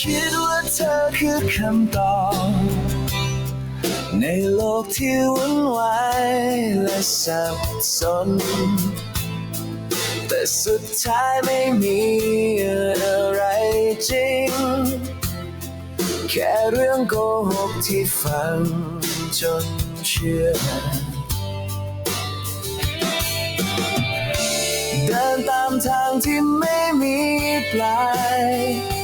คิดว่าเธอคือคำตอบในโลกที่วุ่นวายและสับสน แต่สุดท้ายไม่มีอะไรจริง แค่เรื่องโกหกที่ฟังจนเชื่อ เดินตามทางที่ไม่มีปลาย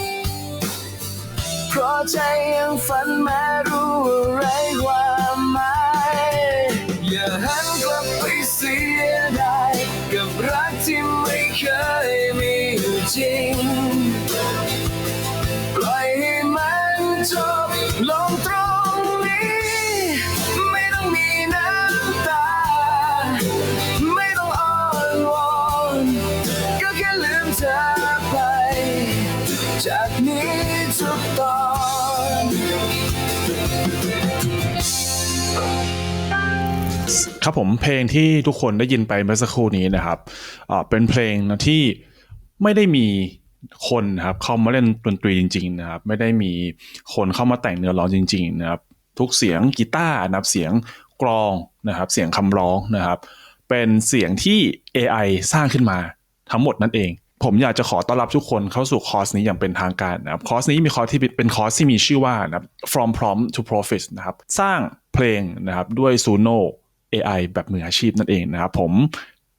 เพราะใจยังฝันแม้รู้ว่าไรความหมายอย่าหันกลับไปเสียดายกับรักที่ไม่เคยมีอยู่จริง ปล่อยให้มันจบลงตรงนี้ ไม่ต้องมีน้ำตา ไม่ต้องอ้อนวอนก็แค่ลืมเธอไป จากนี้ทุกตอน ครับผมเพลงที่ทุกคนได้ยินไปเมื่อสักครู่นี้นะครับเป็นเพลงนะที่ไม่ได้มีคนครับเข้ามาเล่นดนตรีจริง ๆ นะครับ ไม่ได้มีคนเข้ามาแต่งเนื้อร้องจริง ๆ นะครับ ทุกเสียงกีตาร์นะครับเสียงกลองนะครับ เสียงคำร้องนะครับ เป็นเสียงที่ AI สร้างขึ้นมาทั้งหมดนั่นเอง ผมอยากจะขอต้อนรับทุกคนเข้าสู่คอร์สนี้อย่างเป็นทางการนะครับคอร์สนี้มีคอร์สที่เป็นคอร์สที่มีชื่อว่านะครับ from prompt to profit นะครับ สร้างเพลงนะครับด้วย Suno AI แบบมืออาชีพนั่นเองนะครับผม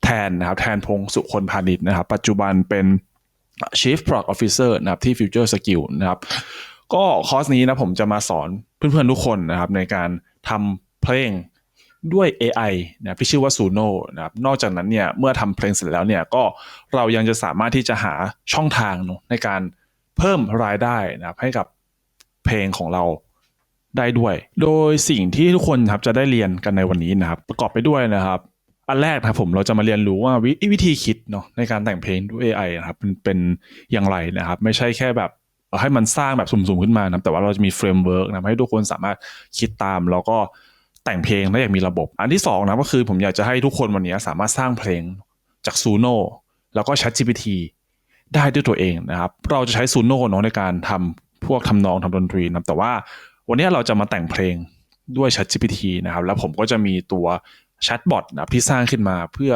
แทนนะครับแทนพงศ์สุคนพาณิชย์นะครับ ปัจจุบันเป็น Chief Product Officer นะครับที่ Future Skill นะครับก็คอร์สนี้นะผมจะมาสอนเพื่อนๆทุกคนนะครับในการทำเพลงด้วย AI นะที่ชื่อว่า Suno นะครับนอกจากนั้นเนี่ยเมื่อทำเพลงเสร็จแล้วเนี่ยก็เรายังจะสามารถที่จะหาช่องทางในการเพิ่มรายได้นะครับให้กับเพลงของเรา ได้ด้วย โดยสิ่งที่ทุกคนครับจะได้เรียนกันในวันนี้นะครับ ประกอบไปด้วยนะครับอันแรกนะครับผมเราจะมาเรียนรู้ว่าวิวิธีคิดเนาะในการแต่งเพลงด้วย AI นะครับเป็นเป็นอย่างไรนะครับ ไม่ใช่แค่แบบให้มันสร้างแบบสุ่มๆขึ้นมานะแต่ว่าเราจะมีเฟรมเวิร์กนะให้ทุกคนสามารถคิดตาม แล้วก็แต่งเพลงได้อย่างมีระบบ อันที่สองนะก็คือผมอยากจะให้ทุกคนวันนี้สามารถสร้างเพลงจาก Suno แล้วก็ ChatGPT ได้ด้วยตัวเองนะครับ เราจะใช้ Suno เนาะในการทำพวกทำนองทำดนตรีนะแต่ว่า วันนี้เราจะมาแต่งเพลงด้วย ChatGPT นะครับ แล้วผมก็จะมีตัวแชทบอทนะที่สร้างขึ้นมาเพื่อ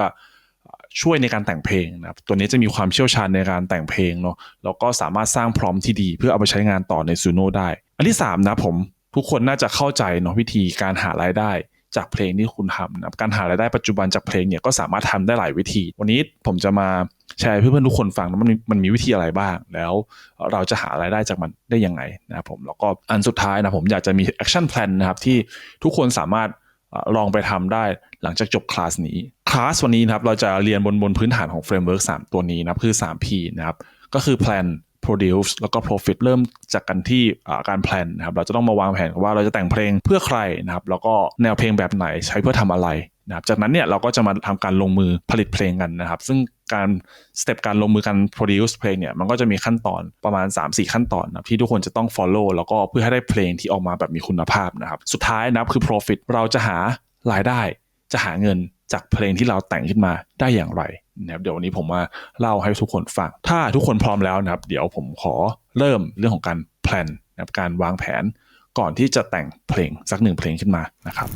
ช่วยในการแต่งเพลงนะครับ ตัวนี้จะมีความเชี่ยวชาญในการแต่งเพลงเนาะแล้วก็สามารถสร้างพร้อมที่ดี เพื่อเอาไปใช้งานต่อในซูโน่ได้ อันที่3นะผมทุกคนน่าจะเข้าใจเนาะวิธีการหารายได้ จากเพลงที่คุณทำนะครับการหารายได้ปัจจุบันจากเพลงเนี่ยก็สามารถทำได้หลายวิธี วันนี้ผมจะมาแชร์ให้เพื่อนๆทุกคนฟังนะมันมันมีวิธีอะไรบ้าง แล้วเราจะหารายได้จากมันได้ยังไงนะครับผมแล้วก็อันสุดท้ายนะผมอยากจะมี action plan นนะครับที่ทุกคนสามารถลองไปทำได้หลังจากจบคลาสนี้คลาสวันนี้นะครับเราจะเรียนบนบนพื้นฐานของ framework 3ตัวนี้นะครับคือ 3P นะครับก็คือ plan produce แล้วก็ profit เริ่มจากกันที่การ plan นะครับเราจะต้องมาวางแผนว่าเราจะแต่งเพลงเพื่อใครนะครับแล้วก็แนวเพลงแบบไหนใช้เพื่อทำอะไรนะครับจากนั้นเนี่ยเราก็จะมาทำการลงมือผลิตเพลงกันนะครับ ซึ่งการสเต็ปการลงมือการ produce เพลงเนี่ยมันก็จะมีขั้นตอนประมาณ 3-4 ขั้นตอนนะครับที่ทุกคนจะต้อง follow แล้วก็เพื่อให้ได้เพลงที่ออกมาแบบมีคุณภาพนะครับ สุดท้ายนะครับคือ profit เราจะหารายได้ จะหาเงินจากเพลงที่เราแต่งขึ้นมาได้อย่างไร นะครับเดี๋ยววันนี้ผมมาเล่าให้ทุกคนฟัง ถ้าทุกคนพร้อมแล้วนะครับ เดี๋ยวผมขอเริ่มเรื่องของการแพลนนะครับการวางแผนก่อนที่จะแต่งเพลงสักหนึ่งเพลงขึ้นมานะครับ